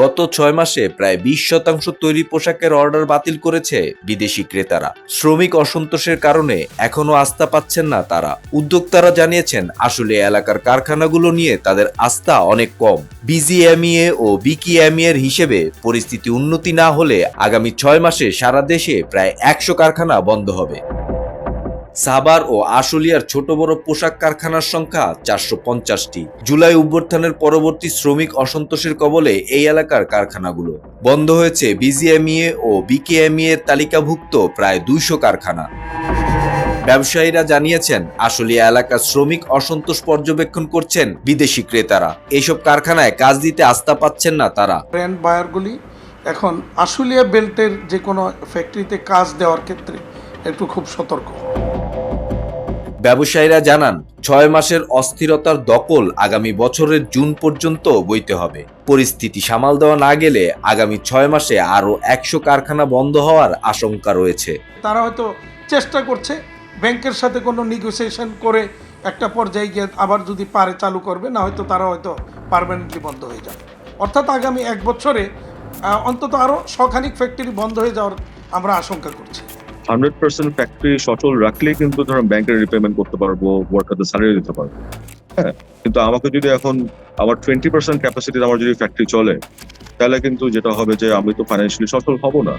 গত ছয় মাসে প্রায় বিশ শতাংশ তৈরি পোশাকের অর্ডার বাতিল করেছে বিদেশি ক্রেতারা। শ্রমিক অসন্তোষের কারণে এখনও আস্থা পাচ্ছেন না তারা। উদ্যোক্তারা জানিয়েছেন, আসলে এলাকার কারখানাগুলো নিয়ে তাদের আস্থা অনেক কম। বিজিএমইএ ও বিকিএমইএ এর হিসেবে পরিস্থিতি উন্নতি না হলে আগামী ছয় মাসে সারা দেশে প্রায় একশো কারখানা বন্ধ হবে। সাবার ও আশুলিয়ার ছোট বড় পোশাক কারখানার সংখ্যা চারশো পঞ্চাশটি। জুলাই অভ্যর্থানের পরবর্তী শ্রমিক অসন্তোষের কবলে এই এলাকার কারখানাগুলো। বন্ধ হয়েছে বিজিএমইএ ও বিকেএমইএ এর তালিকাভুক্ত প্রায় দুইশো কারখানা। ব্যবসায়ীরা জানিয়েছেন, আশুলিয়া এলাকার শ্রমিক অসন্তোষ পর্যবেক্ষণ করছেন বিদেশি ক্রেতারা। এসব কারখানায় কাজ দিতে আস্থা পাচ্ছেন না তারা। বায়ারগুলি এখন আশুলিয়া বেল্টের যে কোনো ফ্যাক্টরিতে কাজ দেওয়ার ক্ষেত্রে একটু খুব সতর্ক। ব্যবসায়ীরা জানান, ছয় মাসের অস্থিরতার দকল আগামী বছরের জুন পর্যন্ত বইতে হবে। পরিস্থিতি সামাল দেওয়া না গেলে আগামী ছয় মাসে আরও একশো কারখানা বন্ধ হওয়ার আশঙ্কা রয়েছে। তারা হয়তো চেষ্টা করছে ব্যাংকের সাথে কোনো নেগোসিয়েশন করে একটা পর্যায়ে গিয়ে আবার যদি পারে চালু করবে, না হয়তো তারা হয়তো পারমানেন্টলি বন্ধ হয়ে যাবে। অর্থাৎ আগামী এক বছরে অন্তত আরও শখানিক ফ্যাক্টরি বন্ধ হয়ে যাওয়ার আমরা আশঙ্কা করছি। হান্ড্রেড পার্সেন্ট ফ্যাক্টরি সচল রাখলেই কিন্তু ধরো ব্যাংকের রিপেমেন্ট করতে পারব ওয়ার্কারদের স্যালারি দিতে পারব। হ্যাঁ কিন্তু আমাকে যদি এখন আমার টোয়েন্টি পার্সেন্ট ক্যাপাসিটির আমার যদি ফ্যাক্টরি চলে, তাহলে কিন্তু যেটা হবে যে আমি তো ফাইন্যান্সিয়ালি সচল হব না।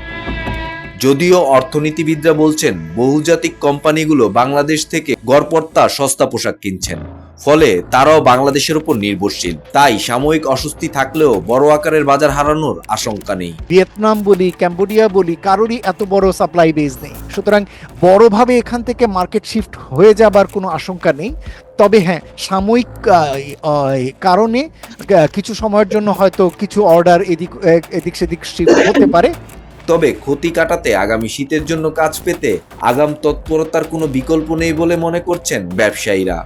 যদিও অর্থনীতিবিদরা বলছেন, বহুজাতিক কোম্পানিগুলো বাংলাদেশ থেকে গড়পড়তা সস্তা পোশাক কিনছেন। ফলে তারাও বাংলাদেশের উপর নির্ভরশীল। তাই সাময়িক অস্বস্তি থাকলেও বড় আকারের বাজার হারানোর আশঙ্কা নেই। ভিয়েতনাম বলি ক্যাম্বোডিয়া বলি কারোরই এত বড় সাপ্লাই বেস নেই। সুতরাং বড়ভাবে এখান থেকে মার্কেট শিফট হয়ে যাবার কোনো আশঙ্কা নেই। তবে হ্যাঁ সাময়িক কারণে কিছু সময়ের জন্য হয়তো কিছু অর্ডার এদিক এদিক সেদিক শিফট হতে পারে। তবে ক্ষতি কাটাতে আগামী শীতের জন্য কাজ পেতে আগাম তৎপরতার কোনো বিকল্প নেই বলে মনে করছেন ব্যবসায়ীরা।